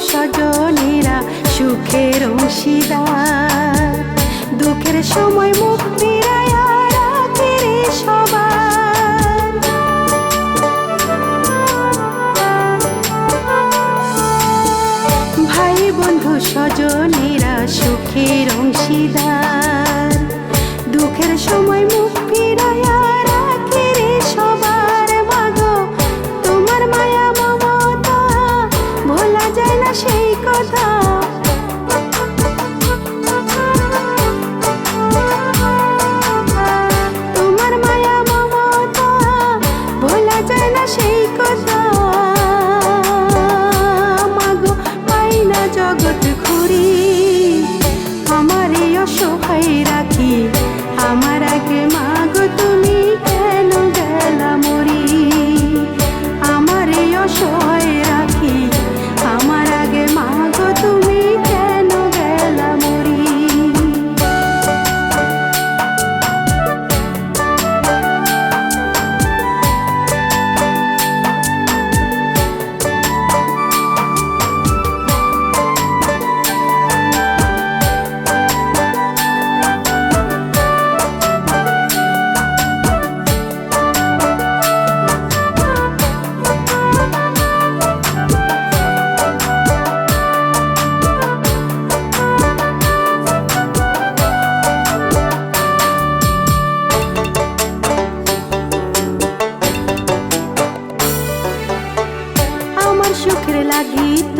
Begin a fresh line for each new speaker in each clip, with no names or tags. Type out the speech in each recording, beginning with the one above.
স্বজনেরা সুখের অংশীদার দুঃখের সময় মুখ ভাই বন্ধু সুখের অংশীদার দুঃখের সময় জগৎ ঘুরি। আমার অসহায় রাখি আমার আগে মাগো তুমি কেন গেলা মরি? আমার অসহায়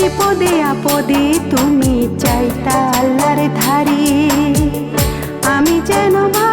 বিপদে আপদে তুমি চাইতা আল্লাহর ধারে। আমি যেন মা